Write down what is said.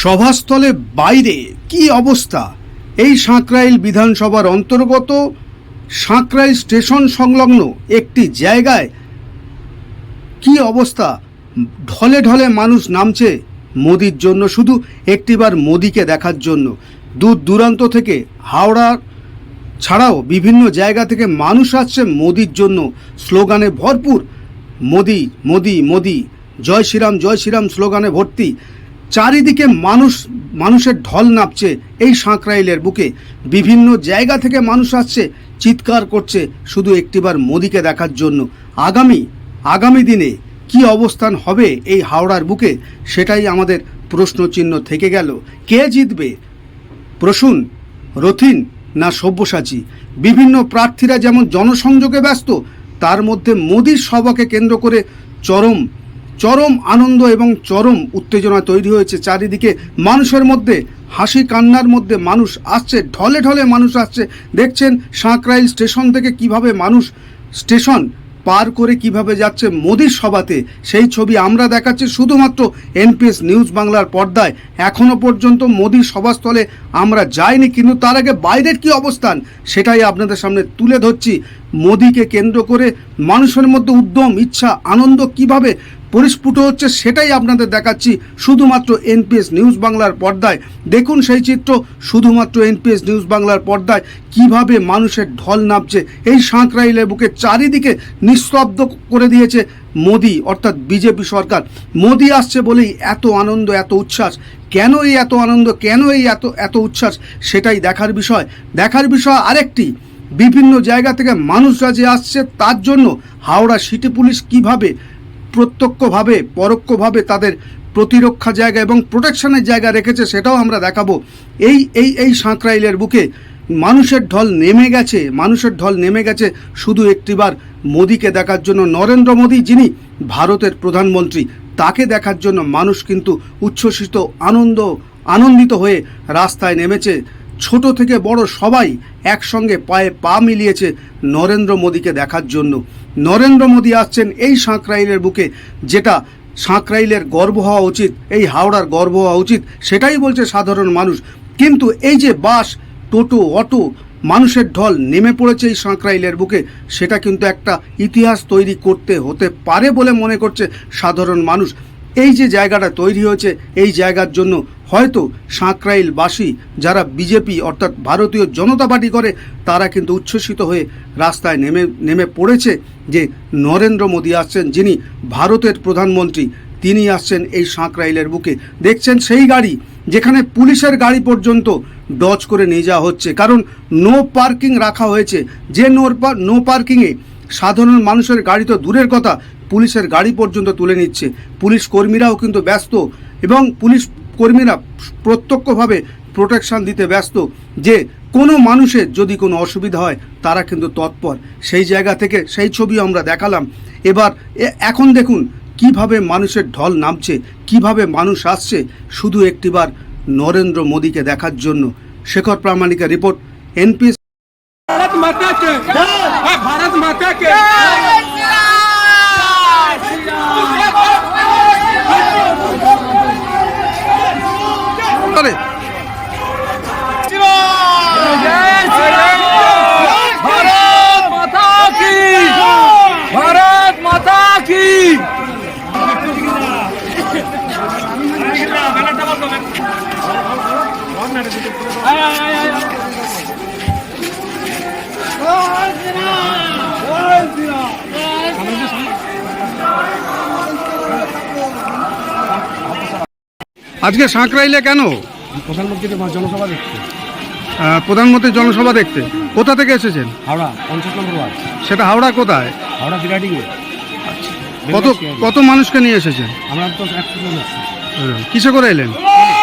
সভাস্থলে বাইরে কি অবস্থা? এই সাঁকরাইল বিধানসভার অন্তর্গত সাঁকরাইল স্টেশন সংলগ্ন একটি জায়গায় কি অবস্থা? ঢলে ঢলে মানুষ নামছে মোদির জন্য, শুধু একটিবার মোদিকে দেখার জন্য। দূর দূরান্ত থেকে হাওড়া ছাড়াও বিভিন্ন জায়গা থেকে মানুষ আসছে মোদির জন্য। স্লোগানে ভরপুর, মোদি মোদি মোদি, জয় শ্রীরাম জয় শ্রীরাম, স্লোগানে ভর্তি। চারিদিকে মানুষ, মানুষের ঢল নাপছে এই সাঁকরাইলের বুকে। বিভিন্ন জায়গা থেকে মানুষ আসছে, চিৎকার করছে শুধু একটিবার মোদিকে দেখার জন্য। আগামী আগামী দিনে কি অবস্থান হবে এই হাওড়ার বুকে, সেটাই আমাদের প্রশ্নচিহ্ন থেকে গেল। কে জিতবে? প্রসূন, রথিন না সব্যসাচী? বিভিন্ন প্রার্থীরা যেমন জনসংযোগে ব্যস্ত, তার মধ্যে মোদির সভাকে কেন্দ্র করে চরম চরম আনন্দ এবং চরম উত্তেজনা তৈরি হয়েছে চারিদিকে। মানুষের মধ্যে হাসি, কান্নার মধ্যে মানুষ আসছে, ঢলে ঢলে মানুষ আসছে। দেখছেন সাঁকরাইল স্টেশন থেকে কীভাবে মানুষ স্টেশন পার করে কীভাবে যাচ্ছে মোদির সভাতে। সেই ছবি আমরা দেখাচ্ছি শুধুমাত্র এনপিএস নিউজ বাংলার পর্দায়। এখনও পর্যন্ত মোদির সভাস্থলে আমরা যাইনি, কিন্তু তার আগে বাইরের কি অবস্থান সেটাই আপনাদের সামনে তুলে ধরছি। মোদিকে কেন্দ্র করে মানুষের মধ্যে উদ্যম, ইচ্ছা, আনন্দ কীভাবে পরিস্ফুট হচ্ছে, সেটাই আপনাদের দেখাচ্ছি। শুধুমাত্র এনপিএস নিউজ বাংলার পর্দায়। দেখুন সেই চিত্র, শুধুমাত্র এনপিএস নিউজ বাংলার পর্দায় কীভাবে মানুষের ঢল নামছে। এই সাঁকরাইলের বুকে চারিদিকে নিস্তব্ধ করে দিয়েছে মোদি, অর্থাৎ বিজেপি সরকার। মোদি আসছে বলেই এত আনন্দ, এত উচ্ছ্বাস। কেন এই এত আনন্দ, কেন এই এত এত উচ্ছ্বাস? সেটাই দেখার বিষয়। দেখার বিষয় আরেকটি। বিভিন্ন জায়গা থেকে মানুষরা যে আসছে, তার জন্য হাওড়া সিটি পুলিশ কীভাবে প্রত্যক্ষভাবে, পরোক্ষভাবে তাদের প্রতিরক্ষা জায়গা এবং প্রোটেকশনের জায়গা রেখেছে, সেটাও আমরা দেখাবো। এই এই এই সাঁকরাইলের বুকে মানুষের ঢল নেমে গেছে, মানুষের ঢল নেমে গেছে শুধু একটিবার মোদিকে দেখার জন্য। নরেন্দ্র মোদী, যিনি ভারতের প্রধানমন্ত্রী, তাকে দেখার জন্য মানুষ কিন্তু উচ্ছ্বসিত, আনন্দ, আনন্দিত হয়ে রাস্তায় নেমেছে। ছোট থেকে বড় সবাই একসঙ্গে পায়ে পা মিলিয়েছে নরেন্দ্র মোদীকে দেখার জন্য। নরেন্দ্র মোদী আসছেন এই সাঁকরাইলের বুকে। যেটা সাঁকরাইলের গর্ব হওয়া উচিত, এই হাওড়ার গর্ব হওয়া উচিত, সেটাই বলছে সাধারণ মানুষ। কিন্তু এই যে বাস, টোটো, অটো, মানুষের ঢল নেমে পড়েছে এই সাঁকরাইলের বুকে, সেটা কিন্তু একটা ইতিহাস তৈরি করতে হতে পারে বলে মনে করছে সাধারণ মানুষ। এই যে জায়গাটা তৈরি হয়েছে, এই জায়গার জন্য হয়তো সাঁকরাইলবাসী যারা বিজেপি অর্থাৎ ভারতীয় জনতা পার্টি করে, তারা কিন্তু উচ্ছ্বসিত হয়ে রাস্তায় নেমে নেমে পড়েছে যে নরেন্দ্র মোদী আসছেন, যিনি ভারতের প্রধানমন্ত্রী, তিনি আসছেন এই সাঁকরাইলের বুকে। দেখছেন সেই গাড়ি, যেখানে পুলিশের গাড়ি পর্যন্ত ডজ করে নিয়ে যাওয়া হচ্ছে। কারণ নো পার্কিং রাখা হয়েছে। যে নো নো পার্কিংয়ে সাধারণ মানুষের গাড়ি তো দূরের কথা, পুলিশের গাড়ি পর্যন্ত তুলে নিচ্ছে। পুলিশ কর্মীরাও কিন্তু ব্যস্ত এবং পুলিশ কর্মীরা প্রত্যক্ষভাবে প্রোটেকশন দিতে ব্যস্ত যে কোনো মানুষের যদি কোনো অসুবিধা হয়, তারা কিন্তু তৎপর। সেই জায়গা থেকে সেই ছবি আমরা দেখালাম। এবার এখন দেখুন কীভাবে মানুষের ঢল নামছে, কীভাবে মানুষ আসছে শুধু একটিবার নরেন্দ্র মোদীকে দেখার জন্য। শেখর প্রামাণিকের রিপোর্ট এনপিএস আজকে সাঁকরাইলে কেন? প্রধানমন্ত্রীর জনসভা দেখতে। প্রধানমন্ত্রীর জনসভা দেখতে। কোথা থেকে এসেছেন? হাওড়া পঞ্চাশ নম্বর ওয়ার্ড। সেটা হাওড়া কোথায়? হাওড়া বিরাটিংয়ে কত কত মানুষকে নিয়ে এসেছেন? আমরা তো একশো জন কিসে করে এলেন?